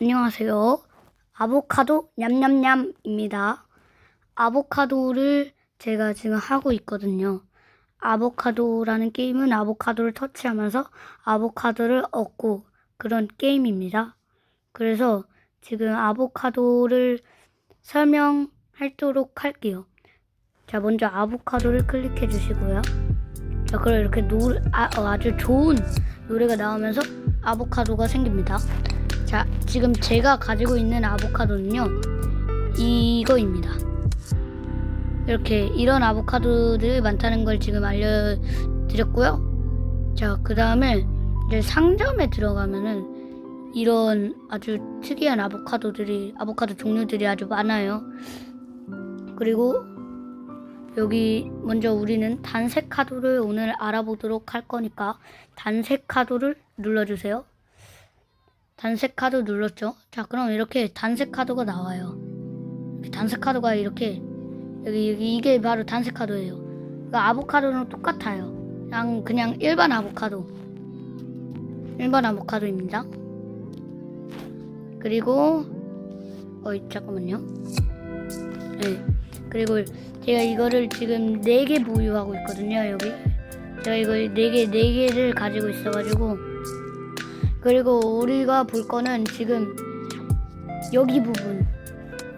안녕하세요. 아보카도 냠냠냠입니다. 아보카도를 제가 지금 하고 있거든요. 아보카도라는 게임은 아보카도를 터치하면서 아보카도를 얻고 그런 게임입니다. 그래서 지금 아보카도를 설명하도록 할게요. 자, 먼저 아보카도를 클릭해 주시고요. 자, 그럼 이렇게 노래, 아, 어, 아주 좋은 노래가 나오면서 아보카도가 생깁니다. 자, 지금 제가 가지고 있는 아보카도는요, 이거입니다. 이렇게 이런 아보카도들이 많다는 걸 지금 알려드렸고요. 자, 그 다음에 이제 상점에 들어가면은 이런 아주 특이한 아보카도들이, 아보카도 종류들이 아주 많아요. 그리고 여기 먼저 우리는 단색 카도를 오늘 알아보도록 할 거니까 단색 카도를 눌러주세요. 단색 카드 눌렀죠? 자, 그럼 이렇게 단색 카드가 나와요. 단색 카드가 이렇게 여기, 여기 이게 바로 단색 카드예요. 그러니까 아보카도는 똑같아요. 그냥 그냥 일반 아보카도. 일반 아보카도입니다. 그리고 어이 잠깐만요. 네. 그리고 제가 이거를 지금 4개 보유하고 있거든요, 여기. 제가 이걸 4개, 4개를 가지고 있어가지고. 그리고 우리가 볼 거는 지금 여기 부분.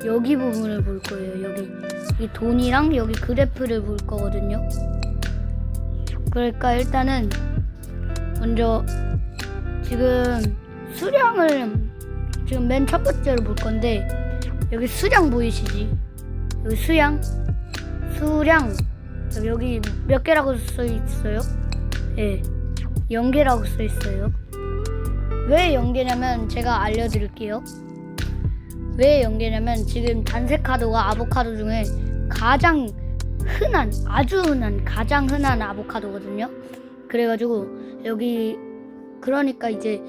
여기 부분을 볼 거예요, 여기. 이 돈이랑 여기 그래프를 볼 거거든요. 그러니까 일단은 먼저 지금 수량을 지금 맨 첫 번째로 볼 건데 여기 수량 보이시지? 여기 수량 수량 여기 몇 개라고 써 있어요? 예, 0개라고 써 있어요. 왜 0개냐면 제가 알려드릴게요. 왜 0개냐면 지금 단색 카도가 아보카도 중에 가장 흔한 아주 흔한 가장 흔한 아보카도거든요. 그래가지고 여기 그러니까 이제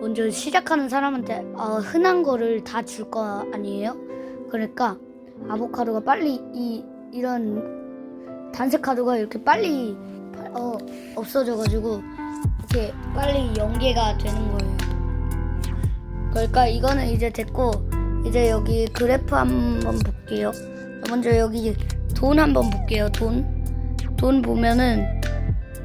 먼저 시작하는 사람한테 어, 흔한 거를 다 줄 거 아니에요? 그러니까 아보카도가 빨리 이 이런 단색 카드가 이렇게 빨리 어, 없어져가지고 이렇게 빨리 연계가 되는 거예요. 그러니까 이거는 이제 됐고 이제 여기 그래프 한번 볼게요. 먼저 여기 돈 한번 볼게요. 돈. 돈 보면은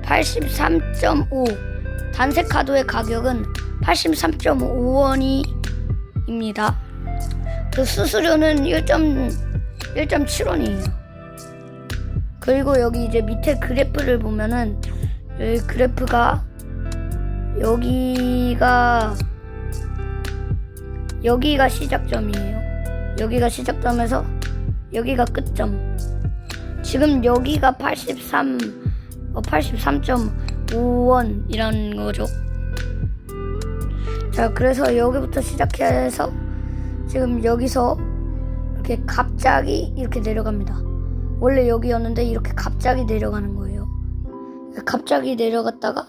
83.5 단색 카드의 가격은 83.5원이입니다. 그 수수료는 1.1.7원이에요. 그리고 여기 이제 밑에 그래프를 보면은 여기 그래프가 여기가 여기가 시작점이에요. 여기가 시작점에서 여기가 끝점. 지금 여기가 83 어, 83.5원이라는 거죠. 자, 그래서 여기부터 시작해서 지금 여기서 이렇게 갑자기 이렇게 내려갑니다. 원래 여기였는데 이렇게 갑자기 내려가는 거예요. 갑자기 내려갔다가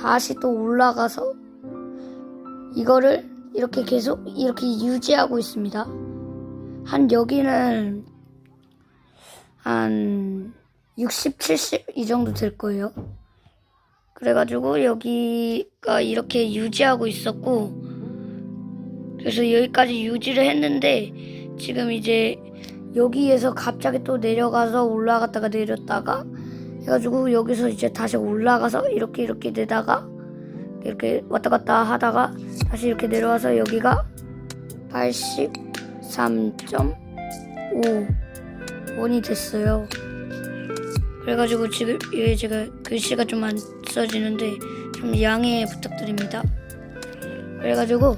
다시 또 올라가서 이거를 이렇게 계속 이렇게 유지하고 있습니다. 한 여기는 한 60, 70 이 정도 될 거예요. 그래가지고 여기가 이렇게 유지하고 있었고 그래서 여기까지 유지를 했는데 지금 이제 여기에서 갑자기 또 내려가서 올라갔다가 내렸다가 해가지고 여기서 이제 다시 올라가서 이렇게 이렇게 되다가 이렇게 왔다 갔다 하다가 다시 이렇게 내려와서 여기가 83.5 원이 됐어요. 그래가지고 지금 이게 제가 글씨가 좀 안 써지는데 좀 양해 부탁드립니다. 그래가지고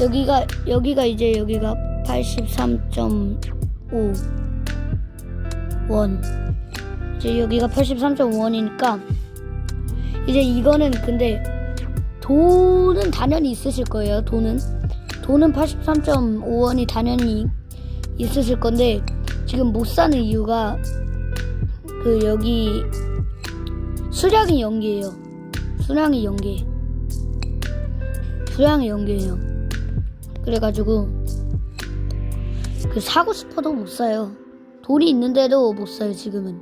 여기가 여기가 이제 여기가 83.5 원. 이제 여기가 83.5원이니까 이제 이거는 근데 돈은 당연히 있으실 거예요. 돈은 돈은 83.5원이 당연히 있으실 건데 지금 못 사는 이유가 그 여기 수량이 연계예요. 수량이 연계. 수량이 연계예요. 그래가지고 그 사고 싶어도 못 사요. 돈이 있는데도 못 사요 지금은.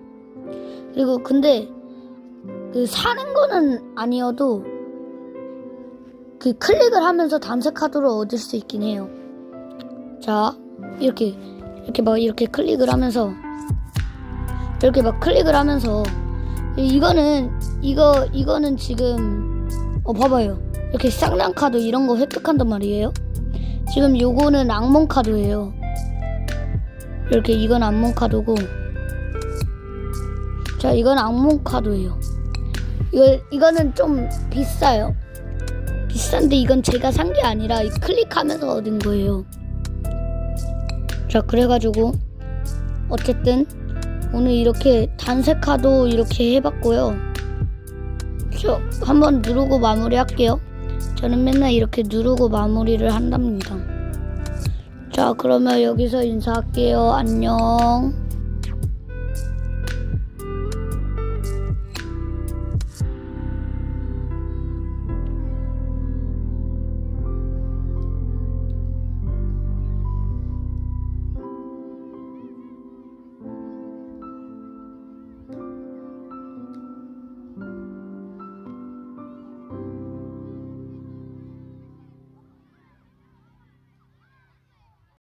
그리고 근데 그 사는 거는 아니어도 그 클릭을 하면서 단색 카드를 얻을 수 있긴 해요. 자, 이렇게 이렇게 막 이렇게 클릭을 하면서 이렇게 막 클릭을 하면서 이거는 이거 이거는 지금 어 봐봐요. 이렇게 쌍랑 카드 이런 거 획득한단 말이에요. 지금 요거는 악몽 카드예요. 이렇게 이건 악몽 카드고 자 이건 악몽 카드예요. 이거 이거는 좀 비싸요. 비싼데 이건 제가 산 게 아니라 이 클릭하면서 얻은 거예요. 자 그래가지고 어쨌든 오늘 이렇게 단색화도 이렇게 해봤고요. 저 한번 누르고 마무리할게요. 저는 맨날 이렇게 누르고 마무리를 한답니다. 자 그러면 여기서 인사할게요. 안녕.